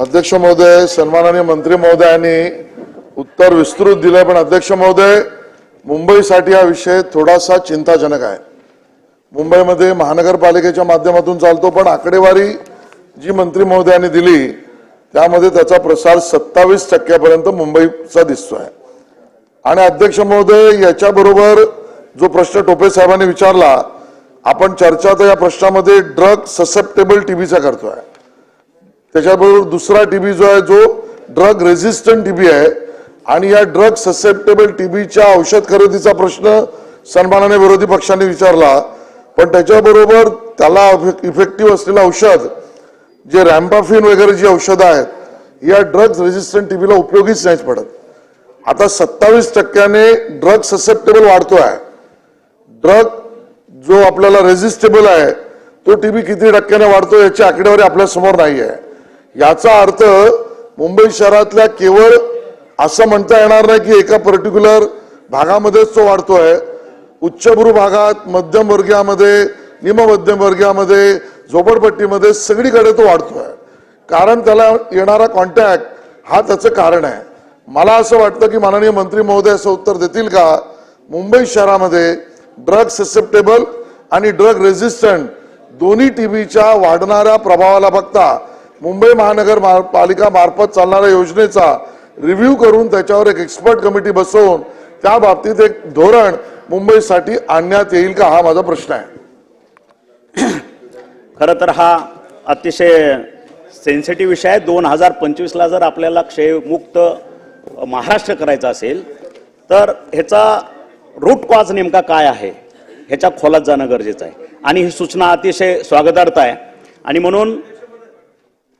अध्यक्ष महोदय सन्माननीय मंत्री महोदयांनी उत्तर विस्तृत दिलंय पण अध्यक्ष महोदय मुंबईसाठी हा विषय थोडासा चिंताजनक आहे. मुंबईमध्ये महानगरपालिकेच्या माध्यमातून चालतो पण आकडेवारी जी मंत्री महोदयांनी दिली त्यामध्ये त्याचा प्रसार सत्तावीस टक्क्यापर्यंत मुंबईचा दिसतोय. आणि अध्यक्ष महोदय याच्याबरोबर जो प्रश्न टोपे साहेबांनी विचारला आपण चर्चा तर या प्रश्नामध्ये ड्रग ससेप्टेबल टीबीचा करतोय. त्याच्याबरोबर दुसरा टीबी जो आहे जो ड्रग रेझिस्टंट टीबी आहे. आणि या ड्रग ससेप्टेबल टीबीच्या औषध खरेदीचा प्रश्न सन्मानाने विरोधी पक्षांनी विचारला. पण त्याच्याबरोबर त्याला इफेक्टिव्ह असलेलं औषध जे रॅम्पाफिन वगैरे जी औषधं आहेत या ड्रग्ज रेझिस्टंट टीबीला उपयोगीच नाहीच पडत. आता सत्तावीस टक्क्याने ड्रग ससेप्टेबल वाढतो आहे ड्रग जो आपल्याला रेझिस्टेबल आहे तो टीबी किती टक्क्याने वाढतो याची आकडेवारी आपल्यासमोर नाही आहे याचा अर्थ मुंबई शहरातल्या केवळ असं म्हणता येणार नाही की एका पर्टिक्युलर भागामध्येच तो वाढतोय. उच्चभ्रू भागात मध्यम वर्गीयामध्ये निम वर्गीयामध्ये झोपडपट्टीमध्ये सगळीकडे तो वाढतोय. कारण त्याला येणारा कॉन्टॅक्ट हा त्याचं कारण आहे. मला असं वाटतं की माननीय मंत्री महोदय असं उत्तर देतील का? मुंबई शहरामध्ये ड्रग ससेप्टेबल आणि ड्रग रेझिस्टंट दोन्ही टीबीच्या वाढणाऱ्या प्रभावाला बघता मुंबई महानगर मा- पालिका मार्फत चालणाऱ्या योजनेचा रिव्ह्यू करून त्याच्यावर एक एक्सपर्ट कमिटी बसवून त्या बाबतीत एक धोरण मुंबईसाठी आणण्यात येईल का हा माझा प्रश्न आहे. खरं तर हा अतिशय सेन्सिटिव्ह विषय आहे. दोन हजार पंचवीसला जर आपल्याला क्षयमुक्त महाराष्ट्र करायचा असेल तर ह्याचा रूट कॉज नेमका काय आहे? ह्याच्या खोलात जाणं गरजेचं आहे. आणि ही सूचना अतिशय स्वागतार्थ आहे. आणि म्हणून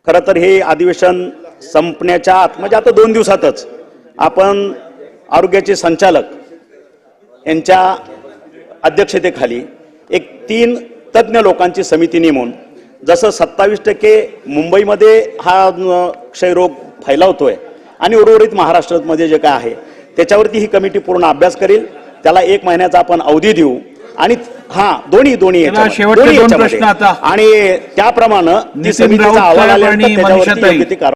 खरं तर हे अधिवेशन संपण्याच्या आत म्हणजे आता दोन दिवसातच आपण आरोग्याचे संचालक यांच्या अध्यक्षतेखाली एक तीन तज्ज्ञ लोकांची समिती नेमून जसं सत्तावीस टक्के मुंबईमध्ये हा अं, क्षयरोग फैलावतोय आणि उर्वरित महाराष्ट्रामध्ये जे काय आहे त्याच्यावरती ही कमिटी पूर्ण अभ्यास करेल. त्याला एक महिन्याचा आपण अवधी देऊ आणि हा दोन्ही दोन्ही याच्यामध्ये-. आणि त्याप्रमाणे ती समितीचा अहवाल आल्यानंतर त्याच्यावरती. योग्य ती